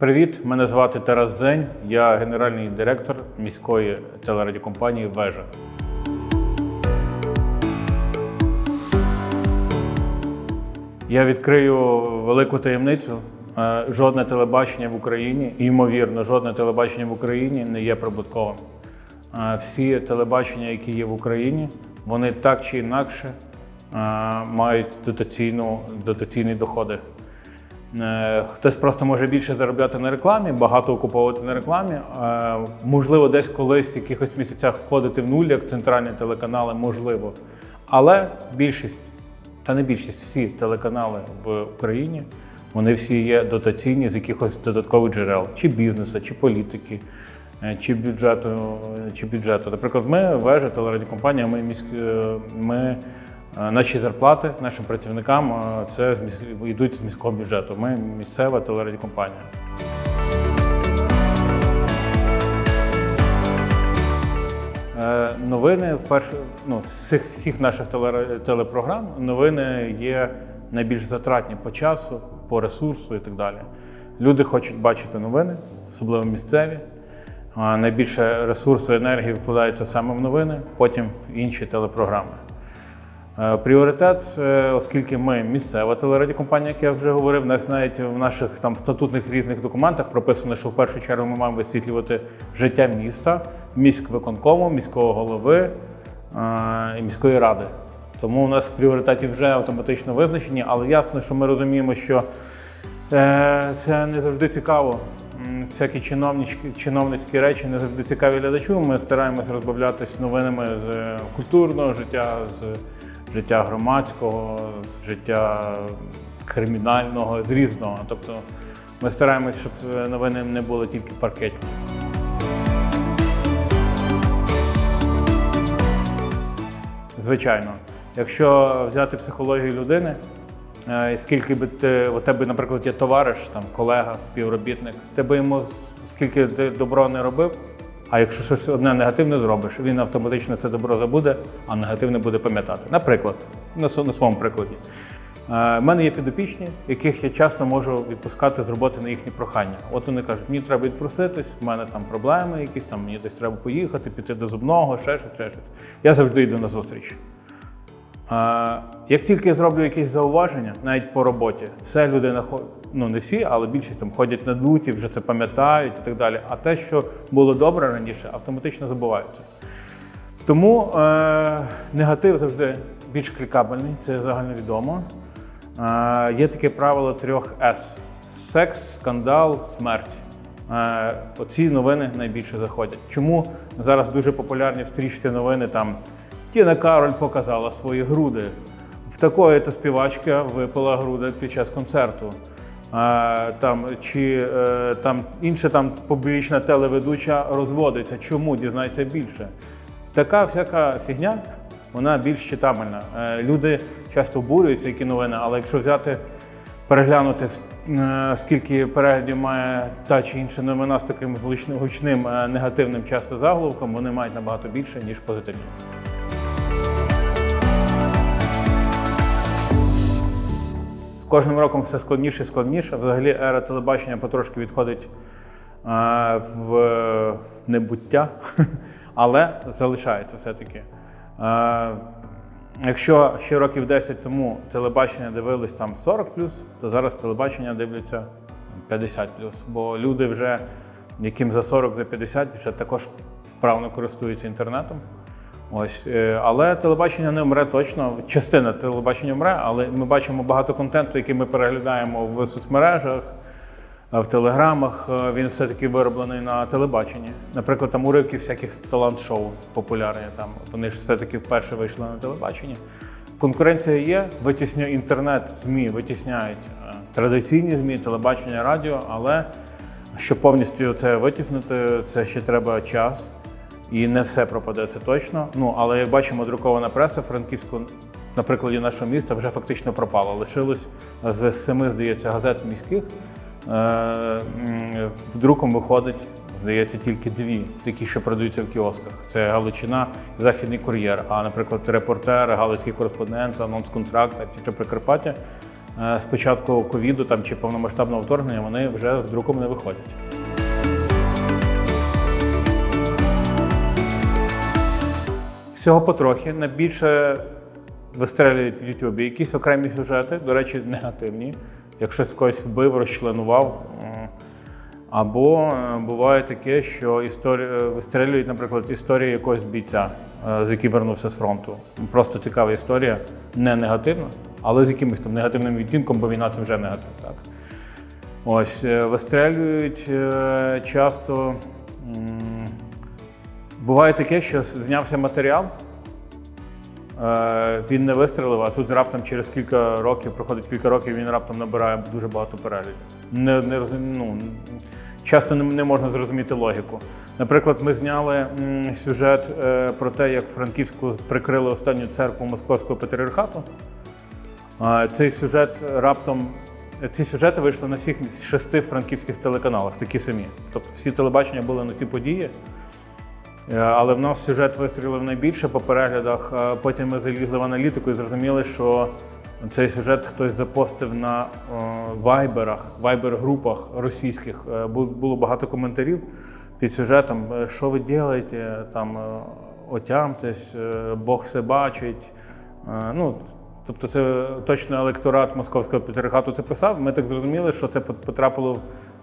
Привіт, мене звати Тарас Зень. Я генеральний директор міської телерадіокомпанії Вежа. Я відкрию велику таємницю. Е, Жодне телебачення в Україні, ймовірно, жодне телебачення в Україні не є прибутковим. Е, Всі телебачення, які є в Україні, вони так чи інакше е, мають дотаційну, дотаційні доходи. Е, Хтось просто може більше заробляти на рекламі, багато окуповувати на рекламі. Е, Можливо, десь колись в якихось місяцях входити в нуль, як центральні телеканали, можливо. Але більшість, та не більшість, всі телеканали в Україні, вони всі є дотаційні з якихось додаткових джерел, чи бізнесу, чи політики, е, чи бюджету. Чи бюджету. Наприклад, ми вежа телерадіокомпанія, ми міськ, ми Наші зарплати нашим працівникам е, це йдуть з міського бюджету. Ми місцева телерадіокомпанія. Е, Новини вперше ну, з всіх, всіх наших теле- телепрограм новини є найбільш затратні по часу, по ресурсу і так далі. Люди хочуть бачити новини, особливо місцеві. Найбільше ресурсу і енергії вкладається саме в новини, потім в інші телепрограми. Е, Пріоритет, е, оскільки ми місцева телерадіокомпанія, як я вже говорив, нас навіть в наших там статутних різних документах прописано, що в першу чергу ми маємо висвітлювати життя міста, міськвиконкому, міського голови е, і міської ради. Тому у нас пріоритети вже автоматично визначені, але ясно, що ми розуміємо, що це не завжди цікаво. Всякі чиновницькі речі не завжди цікаві глядачу. Ми стараємось розбавлятись новинами з культурного життя, з життя громадського, життя кримінального, з різного. Тобто ми стараємось, щоб новини не були тільки паркетні. Звичайно, якщо взяти психологію людини, е, скільки би ти, у тебе, наприклад, є товариш, там, колега, співробітник, ти би йому скільки ти добро не робив, а якщо щось одне негативне зробиш, він автоматично це добро забуде, а негативне буде пам'ятати. Наприклад, на, своєму прикладі. Е, У мене є підопічні, яких я часто можу відпускати з роботи на їхні прохання. От вони кажуть, мені треба відпроситись, в мене там проблеми якісь, там мені десь треба поїхати, піти до зубного, ще щось, ще щось. Я завжди йду на зустріч. Е, Як тільки я зроблю якісь зауваження, навіть по роботі, все люди нахо- ну не всі, але більшість там ходять надуті, вже це пам'ятають і так далі. А те, що було добре раніше, автоматично забувається. Тому е, негатив завжди більш клікабельний, це загальновідомо. Е, є таке правило трьох С: секс, скандал, смерть. Е, оці новини найбільше заходять. Чому зараз дуже популярні в стрічці новини там Тіна Кароль показала свої груди. В такої то співачка випила груди під час концерту. Там, чи е, там інша там публічна телеведуча розводиться. Чому? Дізнайся більше. Така всяка фігня, вона більш читабельна. Е, Люди часто обурюються, які новини, але якщо взяти, переглянути, е, скільки переглядів має та чи інша новина з таким гучним, негативним часто заголовком, вони мають набагато більше, ніж позитивні. Кожним роком все складніше і складніше. Взагалі ера телебачення потрошки відходить е, в небуття, але залишається все-таки. Е, Якщо ще років 10 тому телебачення дивились там 40 то зараз телебачення дивляться 50 бо люди вже, яким за 40, за 50, вже також вправно користуються інтернетом. Ось, е, але телебачення не вмре точно. Частина телебачення вмре, але ми бачимо багато контенту, який ми переглядаємо в соцмережах, е, в телеграмах. Е, Він все-таки вироблений на телебаченні. Наприклад, там уривки всяких талант-шоу популярні. Там вони ж все-таки вперше вийшли на телебаченні. Конкуренція є, витіснює інтернет, ЗМІ витісняють традиційні ЗМІ, телебачення, радіо, але щоб повністю це витіснити, це ще треба час. І не все пропаде, це точно. Ну але як бачимо, друкована преса Франківську на прикладі нашого міста вже фактично пропала. Лишилось з семи, здається, газет міських. Е, в друком виходить, здається, тільки дві, такі, що продаються в кіосках. Це Галичина і Західний кур'єр. А, наприклад, репортер, Галицький кореспондент, анонс контракт чи Прикарпаття е, з початку ковіду чи повномасштабного вторгнення вони вже з друком не виходять. Всього потрохи. Найбільше вистрелюють в Ютубі якісь окремі сюжети, до речі, негативні. Як хтось когось вбив, розчленував. Або е, буває таке, що історія вистрелюють, наприклад, історія якогось бійця, е, з який вернувся з фронту. Просто цікава історія, не негативна, але з якимось там негативним відтінком, бо війна це вже негатив. Так? Ось е, вистрелюють е, часто. Буває таке, що знявся матеріал, е, він не вистрелив, а тут раптом через кілька років, проходить кілька років, він раптом набирає дуже багато переглядів. Не, не, ну, часто не, не можна зрозуміти логіку. Наприклад, ми зняли сюжет е, про те, як Франківську прикрили останню церкву Московського патріархату. Цей сюжет раптом. Ці сюжети вийшли на всіх шести франківських телеканалах, такі самі. Тобто всі телебачення були на ті події. Е, Але в нас сюжет вистрілив найбільше по переглядах. Потім ми залізли в аналітику і зрозуміли, що цей сюжет хтось запостив на е, вайберах, вайбер-групах російських. Е, бу- Було багато коментарів під сюжетом, е, що ви робите, там е, отямтесь, е, Бог все бачить. Е, Ну, тобто це точно електорат московського патріархату це писав. Ми так зрозуміли, що це пот- потрапило в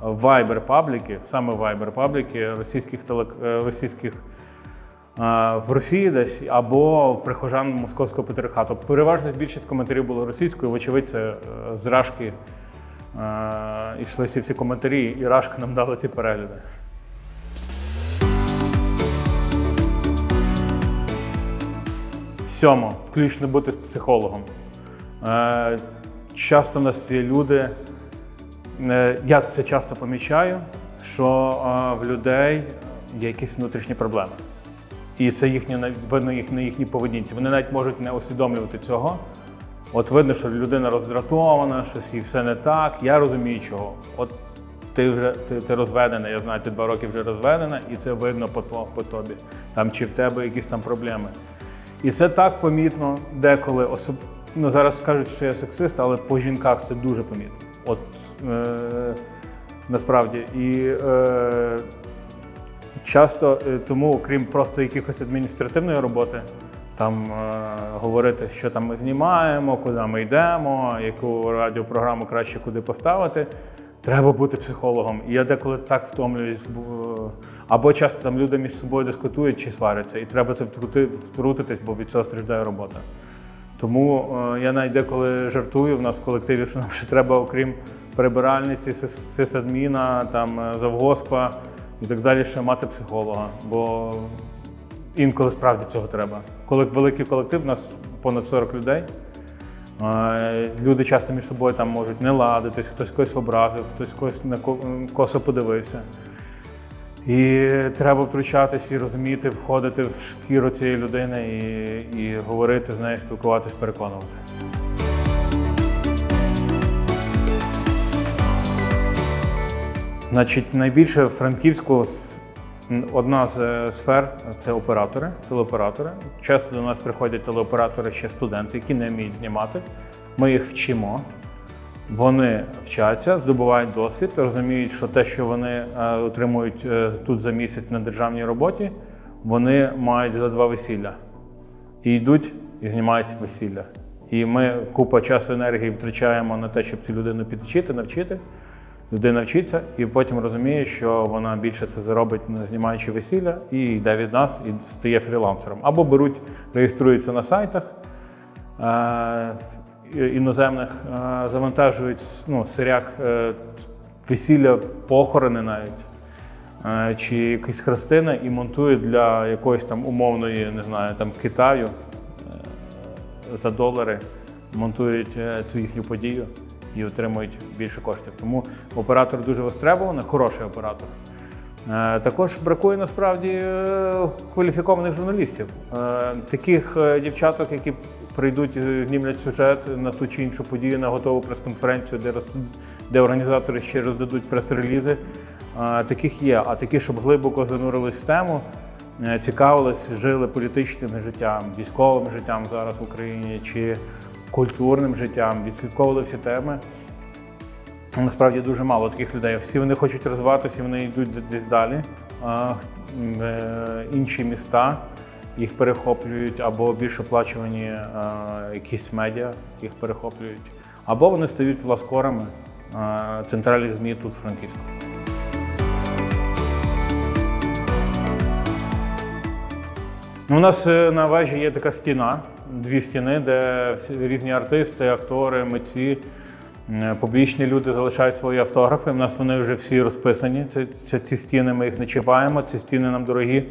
вайбер пабліки, саме вайбер пабліки російських телек... е, російських е, в Росії десь або в прихожан московського патріархату. Переважно більшість коментарів було російською, вочевидь, це е, з Рашки йшли всі всі коментарі, і Рашка нам дала ці перегляди. Сьомо, включно бути з психологом. Часто в нас є люди, я це часто помічаю, що е, в людей є якісь внутрішні проблеми. І це їхнє видно їх на їхній поведінці. Вони навіть можуть не усвідомлювати цього. От видно, що людина роздратована, щось їй все не так. Я розумію, чого. От ти вже ти, ти розведена, я знаю, ти два роки вже розведена, і це видно по, по тобі. Там чи в тебе якісь там проблеми. І це так помітно деколи. Особ... Ну, зараз скажуть, що я сексист, але по жінках це дуже помітно. От е... насправді. І е... часто е, тому, окрім просто якихось адміністративної роботи, там е... говорити, що там ми знімаємо, куди ми йдемо, яку радіопрограму краще куди поставити. Треба бути психологом. І я деколи так втомлююсь. Або часто там люди між собою дискутують чи сваряться, і треба це втрути- втрутитись, бо від цього страждає робота. Тому е, я навіть деколи жартую в нас в колективі, що нам ще треба, окрім прибиральниці, сис- сисадміна, там е, завгоспа і так далі, ще мати психолога. Бо інколи справді цього треба. Коли великий колектив, у нас понад 40 людей. Люди часто між собою там можуть не ладитись, хтось когось образив, хтось когось на косо подивився. І треба втручатись і розуміти, входити в шкіру цієї людини і, і говорити з нею, спілкуватись, переконувати. Значить, найбільше в Франківську одна з е, сфер це оператори, телеоператори. Часто до нас приходять телеоператори ще студенти, які не вміють знімати. Ми їх вчимо. Вони вчаться, здобувають досвід, розуміють, що те, що вони е, отримують е, тут за місяць на державній роботі, вони мають за два весілля. І йдуть і знімають весілля. І ми купа часу енергії втрачаємо на те, щоб цю людину підвчити, навчити. Людина вчиться і потім розуміє, що вона більше це заробить, не знімаючи весілля, і йде від нас і стає фрілансером. Або беруть, реєструються на сайтах е, іноземних, е, завантажують ну, сиряк е, весілля, похорони навіть. Чи якісь хрестини і монтують для якоїсь там умовної, не знаю, там Китаю за долари, монтують цю їхню подію і отримують більше коштів. Тому оператор дуже востребований, хороший оператор. Е, Також бракує насправді е, кваліфікованих журналістів, Е, таких дівчаток, які прийдуть знімлять сюжет на ту чи іншу подію, на готову прес-конференцію, де, роз- де організатори ще роздадуть прес-релізи. Таких є. А такі, щоб глибоко занурились в тему, цікавились, жили політичним життям, військовим життям зараз в Україні, чи культурним життям, відслідковували всі теми. Насправді дуже мало таких людей. Всі вони хочуть розвиватися, вони йдуть десь далі. Е, інші міста їх перехоплюють, або більш оплачувані е, якісь медіа їх перехоплюють, або вони стають власкорами е, центральних ЗМІ тут Франківську. У нас е, на вежі є така стіна, дві стіни, де різні артисти, актори, митці, е, публічні люди залишають свої автографи. У нас вони вже всі розписані. Це ці стіни ми їх не чіпаємо, ці стіни нам дорогі.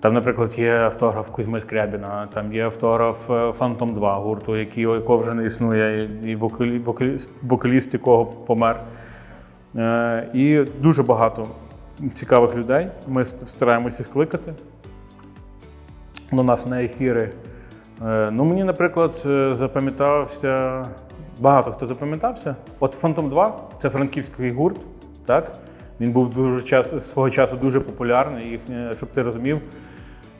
Там, наприклад, є автограф Кузьми Скрябіна, там є автограф Фантом 2 гурту, якого вже не існує, і вокалі, вокалі, вокаліст, якого помер. Е, і дуже багато цікавих людей. Ми стараємося їх кликати до нас на ефіри. Е, Ну, мені, наприклад, е, запам'ятався. Багато хто запам'ятався. От Фантом 2 це франківський гурт, так? Він був дуже час, свого часу дуже популярний. Їхнє, щоб ти розумів,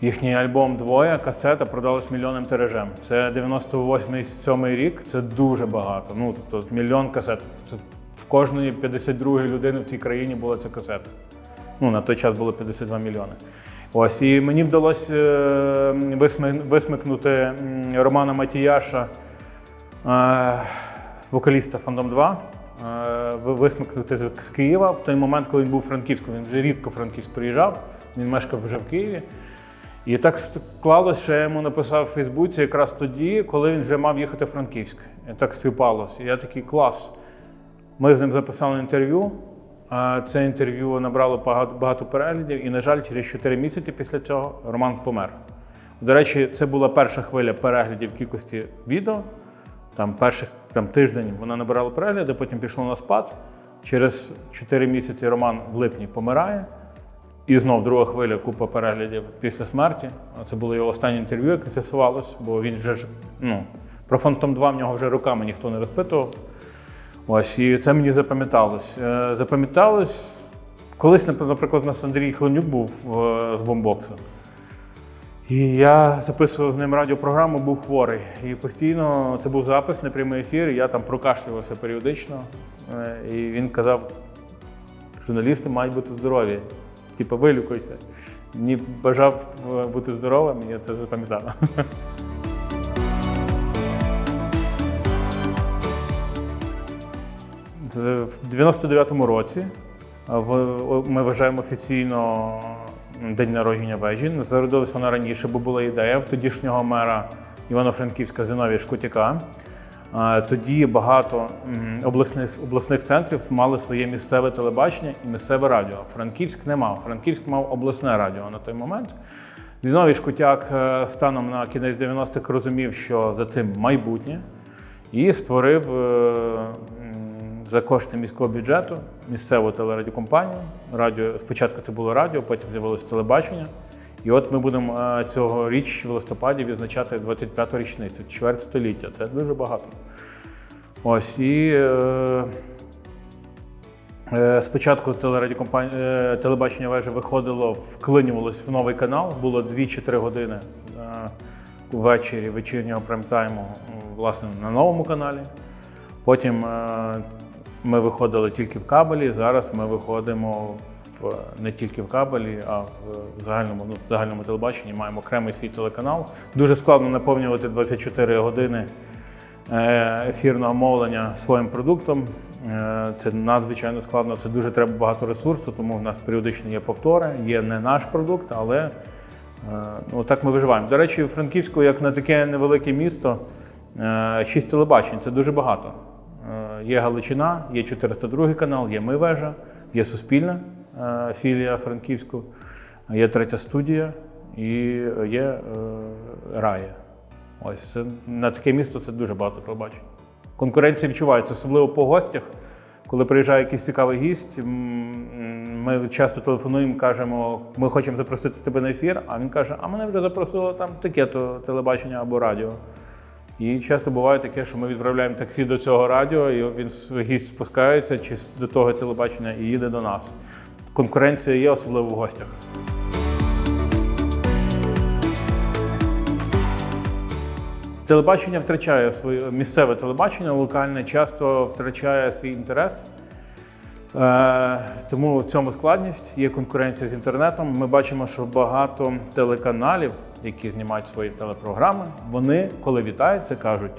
їхній альбом Двоє, касета продалась мільйонним тиражем. Це 98-7 рік, це дуже багато. Ну, тобто мільйон касет. В кожної 52 людини в цій країні була ця касета. Ну, на той час було 52 мільйони. Ось, і мені вдалося е, висмикнути Романа Матіяша, е, вокаліста Фандом 2, е, висмикнути з Києва в той момент, коли він був у Франківську. Він вже рідко в Франківськ приїжджав, він мешкав вже в Києві. І так склалося, що я йому написав у Фейсбуці якраз тоді, коли він вже мав їхати в Франківськ. І так співпалося. І я такий клас. Ми з ним записали інтерв'ю. Це інтерв'ю набрало багато, переглядів, і, на жаль, через 4 місяці після цього Роман помер. До речі, це була перша хвиля переглядів кількості відео. Там перших там, тиждень вона набирала перегляди, потім пішло на спад. Через 4 місяці Роман в липні помирає. І знов друга хвиля купа переглядів після смерті. Це було його останнє інтерв'ю, яке з'ясувалось, бо він вже ж ну, про Фантом 2 в нього вже роками ніхто не розпитував. Ось, і це мені запам'яталось. Е, Запам'яталось, колись, наприклад, у нас Андрій Хленюк був е, з бомбокса. І я записував з ним радіопрограму, був хворий. І постійно це був запис, не прямий ефір, я там прокашлювався періодично. Е, І він казав, журналісти мають бути здорові. Типу, вилікуйся. Мені бажав бути здоровим, і я це запам'ятав. В 99-му році ми вважаємо офіційно день народження вежі. Зародилась вона раніше, бо була ідея в тодішнього мера Івано-Франківська Зиновія Шкутяка. Тоді багато обласних, центрів мали своє місцеве телебачення і місцеве радіо. Франківськ не мав. Франківськ мав обласне радіо на той момент. Зіновій Шкутяк е, станом на кінець 90-х розумів, що за цим майбутнє, і створив е, за кошти міського бюджету місцеву телерадіокомпанію. Радіо спочатку це було радіо, потім з'явилося телебачення. І от ми будемо е, цього річ в листопаді відзначати 25-ту річницю, чверть століття. Це дуже багато. Ось і е, е, спочатку е, телебачення вежа виходило, вклинювалось в новий канал. Було 2 чи 3 години е, ввечері вечірнього прайм-тайму, власне, на новому каналі. Потім е, ми виходили тільки в кабелі. Зараз ми виходимо в не тільки в кабелі, а в загальному, ну, в загальному телебаченні. Маємо окремий свій телеканал. Дуже складно наповнювати 24 години е, ефірного мовлення своїм продуктом. Е, Це надзвичайно складно. Це дуже треба багато ресурсу, тому в нас періодично є повтори. Є не наш продукт, але е, ну, так ми виживаємо. До речі, в Франківську, як на таке невелике місто, шість телебачень це дуже багато. Є Галичина, є 402 канал, є Ми вежа, є Суспільна е, філія Франківську, є третя студія і є е, Рая. Ось на таке місто це дуже багато телебачень. Конкуренція відчувається, особливо по гостях. Коли приїжджає якийсь цікавий гість, ми часто телефонуємо, кажемо, ми хочемо запросити тебе на ефір, а він каже, а мене вже запросило там таке-то телебачення або радіо. І часто буває таке, що ми відправляємо таксі до цього радіо, і він гість спускається чи до того телебачення і їде до нас. Конкуренція є, особливо в гостях. Телебачення втрачає своє місцеве телебачення, локальне часто втрачає свій інтерес. Е, тому в цьому складність є конкуренція з інтернетом. Ми бачимо, що багато телеканалів, які знімають свої телепрограми, вони, коли вітаються, кажуть: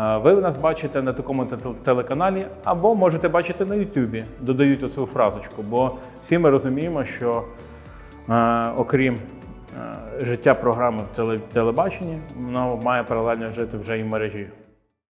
«Е, ви нас бачите на такому телеканалі, або можете бачити на Ютубі. Додають оцю фразочку. Бо всі ми розуміємо, що окрім життя програми в телебаченні, воно має паралельно жити вже і в мережі.